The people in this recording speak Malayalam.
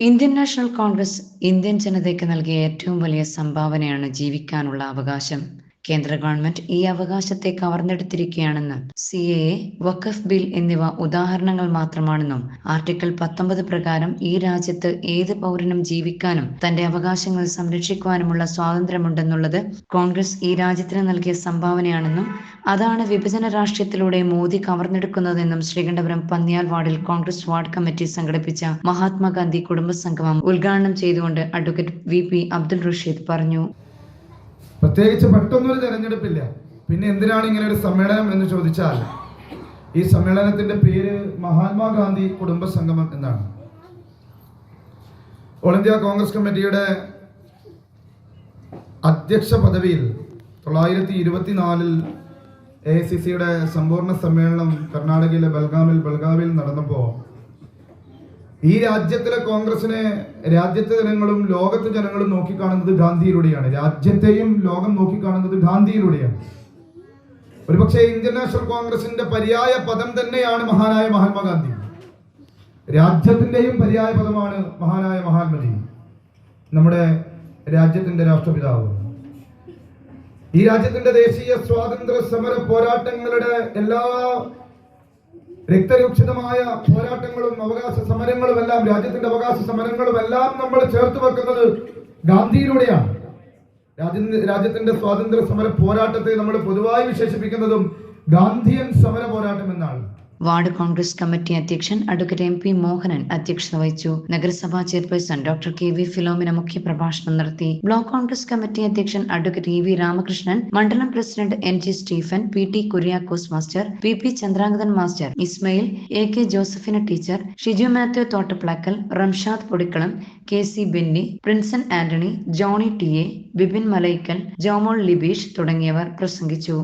ഇന്ത്യൻ നാഷണൽ കോൺഗ്രസ് ഇന്ത്യൻ ജനതയ്ക്ക് നൽകിയ ഏറ്റവും വലിയ സംഭാവനയാണ് ജീവിക്കാനുള്ള അവകാശം. കേന്ദ്ര ഗവൺമെന്റ് ഈ അവകാശത്തെ കവർന്നെടുത്തിരിക്കുകയാണെന്നും സി എ വഖഫ് ബിൽ എന്നിവ ഉദാഹരണങ്ങൾ മാത്രമാണെന്നും ആർട്ടിക്കിൾ പത്തൊമ്പത് പ്രകാരം ഈ രാജ്യത്ത് ഏത് പൗരനും ജീവിക്കാനും തന്റെ അവകാശങ്ങൾ സംരക്ഷിക്കുവാനുമുള്ള സ്വാതന്ത്ര്യമുണ്ടെന്നുള്ളത് കോൺഗ്രസ് ഈ രാജ്യത്തിന് നൽകിയ സംഭാവനയാണെന്നും അതാണ് വിഭജന രാഷ്ട്രീയത്തിലൂടെ മോദി കവർന്നെടുക്കുന്നതെന്നും ശ്രീകണ്ഠപുരം പന്നിയാൽ വാർഡിൽ കോൺഗ്രസ് വാർഡ് കമ്മിറ്റി സംഘടിപ്പിച്ച മഹാത്മാഗാന്ധി കുടുംബ സംഗമം ഉദ്ഘാടനം ചെയ്തുകൊണ്ട് advocate V P Abdul Rasheed പറഞ്ഞു. പ്രത്യേകിച്ച് പെട്ടെന്നൊരു തെരഞ്ഞെടുപ്പില്ല. പിന്നെ എന്തിനാണ് ഇങ്ങനെ ഒരു സമ്മേളനം എന്ന് ചോദിച്ചാൽ ഈ സമ്മേളനത്തിന്റെ പേര് മഹാത്മാഗാന്ധി കുടുംബ സംഗമം എന്നാണ്. ഓൾ ഇന്ത്യ കോൺഗ്രസ് കമ്മിറ്റിയുടെ അധ്യക്ഷ പദവിയിൽ തൊള്ളായിരത്തി ഇരുപത്തിനാലിൽ എ ഐ സി സിയുടെ സമ്പൂർണ സമ്മേളനം കർണാടകയിലെ ബൽഗാമിൽ ബൽഗാവിൽ നടന്നപ്പോൾ ഈ രാജ്യത്തിലെ കോൺഗ്രസിനെ രാജ്യത്തെ ജനങ്ങളും ലോകത്തെ ജനങ്ങളും നോക്കിക്കാണുന്നത് ഗാന്ധിയിലൂടെയാണ്. രാജ്യത്തെയും ലോകം നോക്കിക്കാണുന്നത് ഗാന്ധിയിലൂടെയാണ്. ഒരുപക്ഷെ ഇന്ത്യൻ നാഷണൽ കോൺഗ്രസിന്റെ പര്യായ പദം തന്നെയാണ് മഹാനായ മഹാത്മാഗാന്ധി രാജ്യത്തിന്റെയും പര്യായ പദമാണ് മഹാനായ മഹാത്മജി. നമ്മുടെ രാജ്യത്തിന്റെ രാഷ്ട്രപിതാവ്. ഈ രാജ്യത്തിന്റെ ദേശീയ സ്വാതന്ത്ര്യ സമര പോരാട്ടങ്ങളുടെ എല്ലാ രക്തരൂക്ഷിതമായ പോരാട്ടങ്ങളും അവകാശ സമരങ്ങളും എല്ലാം രാജ്യത്തിന്റെ അവകാശ സമരങ്ങളും എല്ലാം നമ്മൾ ചേർത്ത് വെക്കുന്നത് ഗാന്ധിയിലൂടെയാണ് രാജ്യ രാജ്യത്തിന്റെ സ്വാതന്ത്ര്യ സമര പോരാട്ടത്തെ നമ്മൾ പൊതുവായി വിശേഷിപ്പിക്കുന്നതും ഗാന്ധിയൻ സമര പോരാട്ടം എന്നാണ്. വാർഡ് കോൺഗ്രസ് കമ്മിറ്റി അധ്യക്ഷൻ അഡ്വക്കേറ്റ് എം പി മോഹനൻ അധ്യക്ഷത വഹിച്ചു. നഗരസഭാ chairperson doctor K V Philomina മുഖ്യപ്രഭാഷണം നടത്തി. ബ്ലോക്ക് കോൺഗ്രസ് കമ്മിറ്റി അധ്യക്ഷൻ അഡ്വക്കേറ്റ് ഇ വി രാമകൃഷ്ണൻ മണ്ഡലം president N G Stephen P T Kuriakose master P P Chandrangadan master Ismail A K Josephina teacher Shiju Mathew Thottaplackal Ramshad Podikkalam K C Benny Prinson Antony Johny T A Bipin Malaikkal Jomol Libeesh തുടങ്ങിയവർ പ്രസംഗിച്ചു.